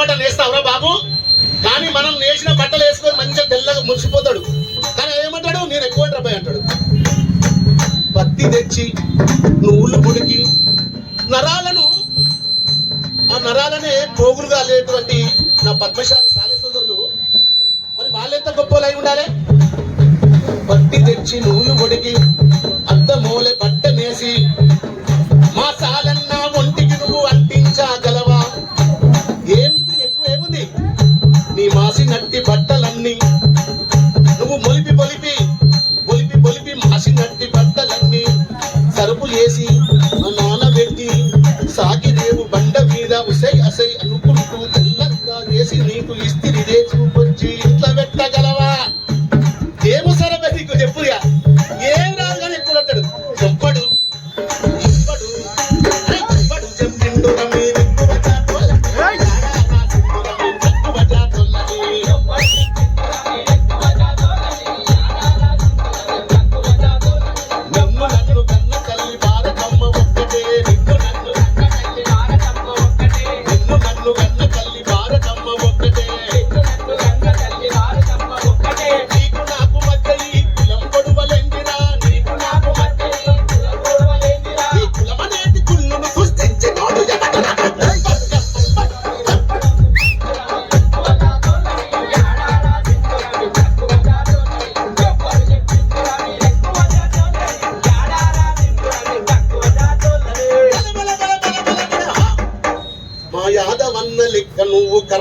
బట్టలు వేస్తావురా బాబు? కానీ మనం నేసిన బట్టలు వేసుకొని మంచిగా తెల్లగా మురిసిపోతాడు. కానీ ఏమంటాడు? నేను ఎక్కువ డ్రబాయి అంటాడు. పత్తి తెచ్చి నువ్వులు గుడికి నరాలను ఆ నరాలనే పోగులుగా లేటువంటి నా పద్మశాలి సాలే మరి వాళ్ళెంత గొప్పలు అయి ఉండాలి? పత్తి తెచ్చి నువ్వులు గుడికి అద్ద మూలె చేసి మా నాన్న పెట్టి సాకి బండ మీద ఉసై అసై అనుకుంటూ తెల్లంగా చేసి నీకు ఇస్తిరిదే చూపు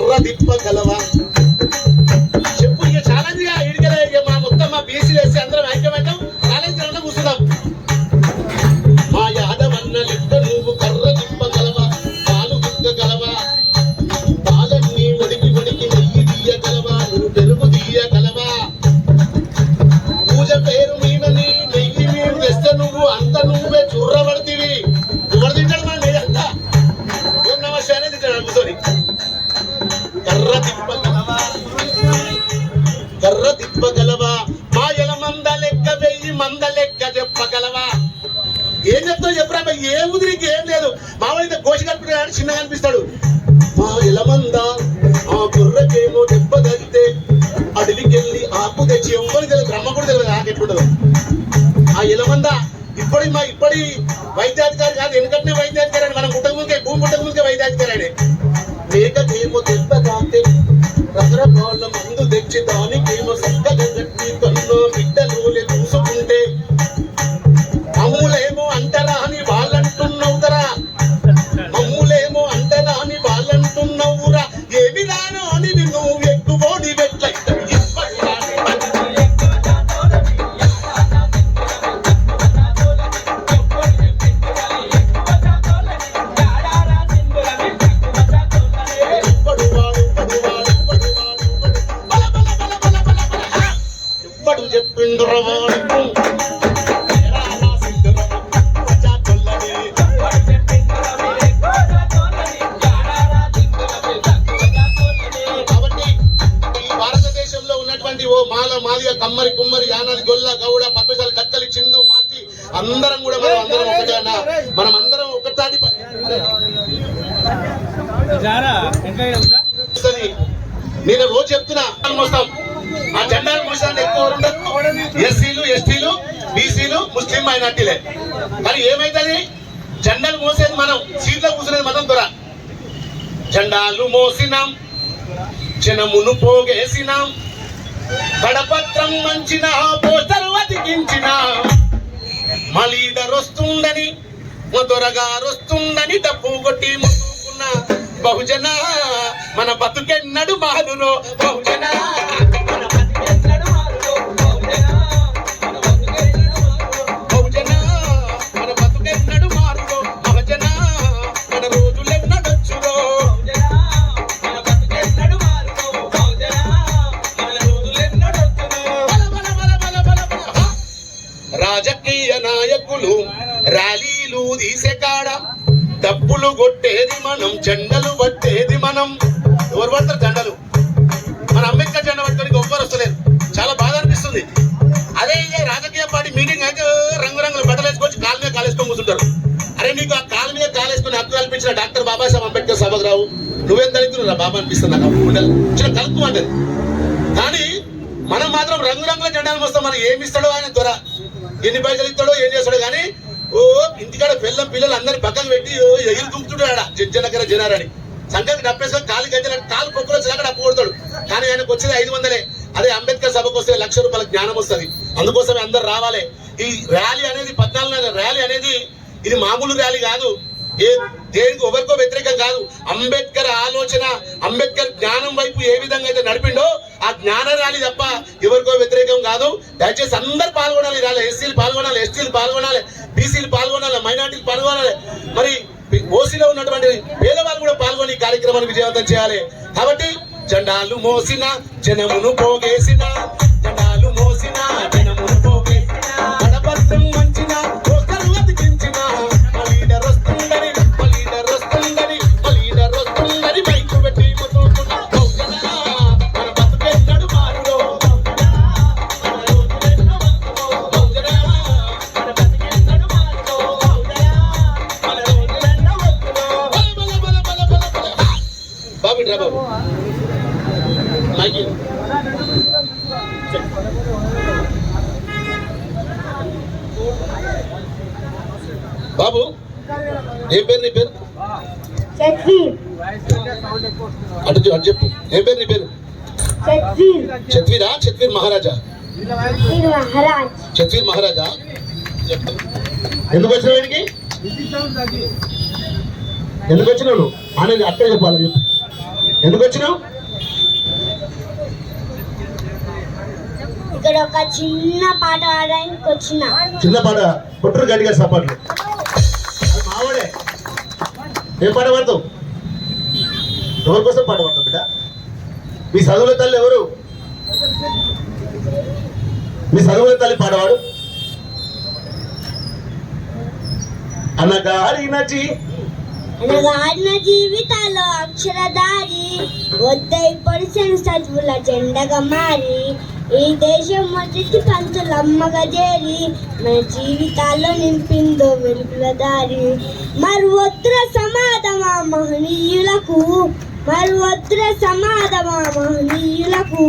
నువ్వు కర్ర తిప్పగలవా అబ్బా, ఏ ఏం లేదు మామూలు గోషి కలుపుతున్నాడు చిన్నగా అనిపిస్తాడు మా ఇలమంద ఆ గుర్రకేమో దెబ్బ తగిలితే అడవికెళ్ళి ఆకు తెచ్చి ఎవ్వరికి తెలియదు బ్రహ్మ కూడా తెలియదు నాకు ఎట్లుండదు ఆ ఇలమంద ఇప్పటి మా ఇప్పటి వైద్యాధికారి కాదు ఎందుకంటే వైద్యాధికారి అని మనం పుట్టక ముందుకే భూమి పుట్టక ముందుకే వైద్యాధికారి అని మేకకేమో దెబ్బ తాకితే రకరకాల మందు తెచ్చి దానికేమో చక్కగా వస్తది. నేను రోజు చెప్తున్నా మోస్తాం. ఆ జెండాలు మోసాన్ని ఎక్కువ ఎవరు ఎస్సీలు ఎస్టీలు బీసీలు ముస్లిం మైనార్టీలే. కానీ ఏమైతుంది? జెండాలు మోసేది మనం సీట్లో కూర్చునేది మనం దొర జెండాలు మోసినాం జనమును పోగేసినాం. కడపత్రం మంచిన పోస్టర్ అతికించిన. మా లీడర్ వస్తుందని మా దొరగారు వస్తుందని డబ్బు కొట్టి మొక్కుకున్న. బహుజన మన బతుకెన్నడు మారురో రాజకీయ నాయకులు ర్యాలీలు తీసే కాడ తప్పులు కొట్టేది మనం చెండలు పట్టేది మనం. కూర్చుంటారు. అరే నీకు ఆ కాలు మీద కాలేసుకుని హక్కు కల్పించిన డాక్టర్ బాబాసాహెబ్ అంబేద్కర్ సభకు నువ్వేం దళితులు బాబా అనిపిస్తుంది నాకు. చిన్న కలుపు అంటది కానీ మనం మాత్రం రంగురంగుల జెండాలు వస్తాం మనం ఏమి ఇస్తాడో ఆయన త్వర. ఎన్ని పైసలు ఇస్తాడో ఏం చేస్తాడో కానీ ఓ ఇంటికాడ పిల్ల పిల్లలు అందరిని పక్కన పెట్టి ఓ ఎగిరి ఆడ. జనకర జనారని. సంఘానికి డప్పేసుకొని కాలు గంజలని కాలు పొక్కులు వచ్చేదాకా డప్పు కొడతాడు. కానీ ఆయనకు వచ్చేది ఐదు వందలే. అదే అంబేద్కర్ సభకు వస్తే లక్ష రూపాయల జ్ఞానం వస్తుంది. అందుకోసమే అందరు రావాలి. ఈ ర్యాలీ అనేది పద్నాలుగు ర్యాలీ అనేది ఇది మామూలు ర్యాలీ కాదు. ఏ దేనికి ఎవరికో వ్యతిరేకం కాదు. అంబేద్కర్ ఆలోచన అంబేద్కర్ జ్ఞానం వైపు ఏ విధంగా అయితే నడిపిండో ఆ జ్ఞాన ర్యాలీ తప్ప ఎవరికో వ్యతిరేకం కాదు. దయచేసి అందరు పాల్గొనాలి ర్యాలీ. ఎస్సీలు పాల్గొనాలి ఎస్టీలు పాల్గొనాలి బీసీలు పాల్గొనాలి మైనార్టీలు పాల్గొనాలి. మరి ఓసీలో ఉన్నటువంటి పేదవాళ్ళు కూడా పాల్గొని ఈ కార్యక్రమాన్ని విజయవంతం చేయాలి. కాబట్టి జెండాలు మోసిన జనమును పోగేసిన జెండాలు మోసిన ఏం పేరు నీ పేరు? అటు అటు చెప్పు. ఏం పేరు నీ పేరు? చత్వీరా చత్వీర్ మహారాజా? చత్వీర్ మహారాజా. ఎందుకు వచ్చినావు వీడికి ఎందుకు వచ్చినావు నువ్వు? అనేది అట్టే చెప్పాలి చెప్పు. ఎందుకు వచ్చినావు? ఇక్కడ ఒక చిన్న పాట పాడడానికి వచ్చిన. చిన్న పాట పుట్టరు గట్టిగా సపాట్లు. ఏం పాట పాడతావు? ఎవరి కోసం పాట పాడతావు బిడ్డ? మీ చదువుల తల్లి ఎవరు? మీ చదువుల తల్లి పాడవాడు అనగారిన జీ అనగాడిన జీవితాల్లో అక్షరదారి వద్దై పొడిసిన చదువుల చెండగా మారి. ఈ దేశం మొదటి పంతులమ్మగా చేరి మన జీవితాల్లో నింపిందో వెలుగుల దారి. మరి వద్దుర సమాధమా మహనీయులకు. మరి వద్దుర సమాధమా మహనీయులకు.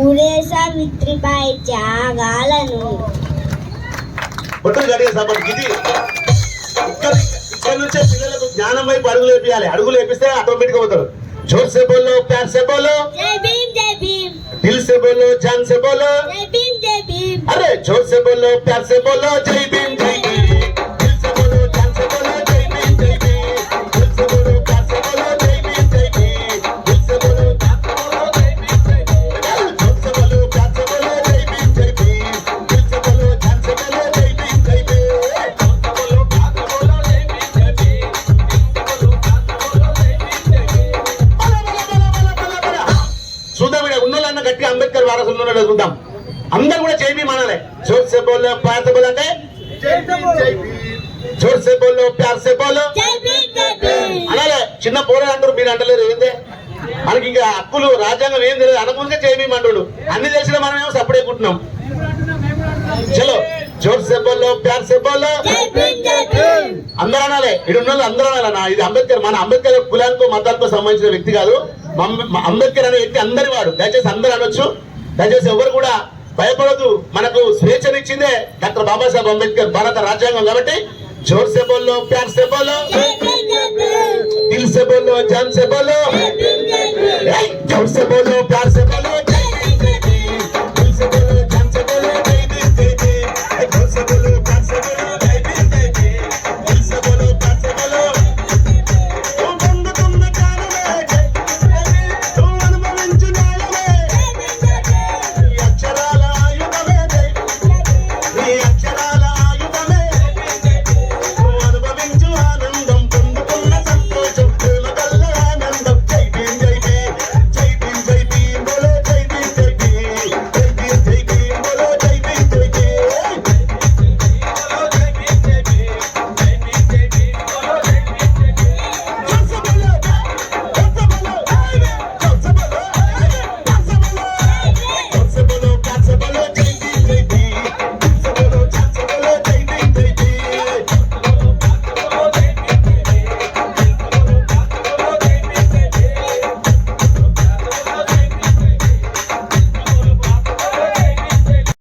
ఊరే సావిత్రిబాయి త్యాగాలను. ఇక్కడ నుంచే పిల్లలకు జ్ఞానం వైపు అడుగులు వేపియాలి అడుగులు వేపిస్తే ఆటోమేటిక్ అవుతారు జోర్ సే బోలో ప్యార్ से बोलो अरे जोर से बोलो प्यार से बोलो जय సే బోలో ప్యార్ సే బోలో జై భీమ్ జై భీమ్ అనాలే చిన్న పోరే అంటారు మీరు అంటలేరు ఏందే? మనకి ఇంకా హక్కులు రాజ్యాంగం ఏం తెలియదు. అనకుండా జై భీమ్ అంటుడు. అన్ని తెలిసిన మనం ఏమో సప్పుడే కుంటున్నాం చలో జోర్ బోలో జై భీమ్ జై భీమ్. అందరూ అనాలి ఇక్కడ ఉన్న అందరూ అనాలి అన్న. ఇది అంబేద్కర్ మన అంబేద్కర్ కులానికో మతానికో సంబంధించిన వ్యక్తి కాదు. అంబేద్కర్ అనే వ్యక్తి అందరి వాడు. దయచేసి అందరూ అనొచ్చు. దయచేసి ఎవరు కూడా భయపడదు. మనకు స్వేచ్ఛనిచ్చిందే డాక్టర్ బాబాసాహెబ్ అంబేద్కర్ భారత రాజ్యాంగం కాబట్టి జోర్ సే బోల్లో ప్యార్ సే బోలో జై భీమ్ జై భీమ్ దిల్ సే బోలో జాన్ సే బోలో జై భీమ్